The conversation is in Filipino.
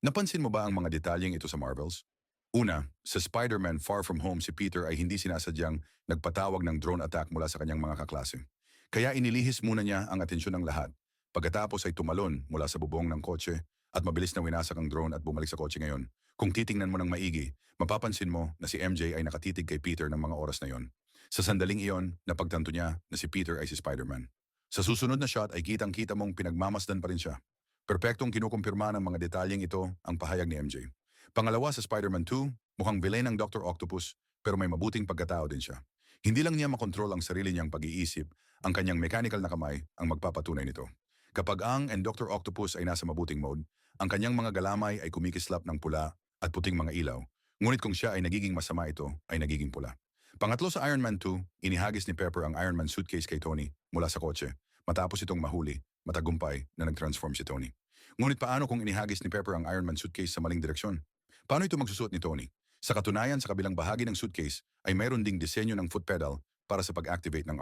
Napansin mo ba ang mga detalyeng ito sa Marvels? Una, sa Spider-Man Far From Home si Peter ay hindi sinasadyang nagpatawag ng drone attack mula sa kanyang mga kaklase. Kaya inilihis muna niya ang atensyon ng lahat. Pagkatapos ay tumalon mula sa bubong ng kotse at mabilis na winasak ang drone at bumalik sa kotse ngayon. Kung titingnan mo ng maigi, mapapansin mo na si MJ ay nakatitig kay Peter ng mga oras na yon. Sa sandaling iyon, napagtanto niya na si Peter ay si Spider-Man. Sa susunod na shot ay kitang-kita mong pinagmamasdan pa rin siya. Perpektong kinukumpirma ng mga detalyeng ito ang pahayag ni MJ. Pangalawa sa Spider-Man 2, mukhang villain ang Dr. Octopus pero may mabuting pagkatao din siya. Hindi lang niya makontrol ang sarili niyang pag-iisip, ang kanyang mechanical na kamay ang magpapatunay nito. Kapag ang and Dr. Octopus ay nasa mabuting mode, ang kanyang mga galamay ay kumikislap ng pula at puting mga ilaw. Ngunit kung siya ay nagiging masama ito, ay nagiging pula. Pangatlo sa Iron Man 2, inihagis ni Pepper ang Iron Man suitcase kay Tony mula sa kotse matapos itong mahuli, matagumpay na nag-transform si Tony. Ngunit paano kung inihagis ni Pepper ang Iron Man suitcase sa maling direksyon? Paano ito magsusuot ni Tony? Sa katunayan sa kabilang bahagi ng suitcase ay mayroon ding disenyo ng foot pedal para sa pag-activate ng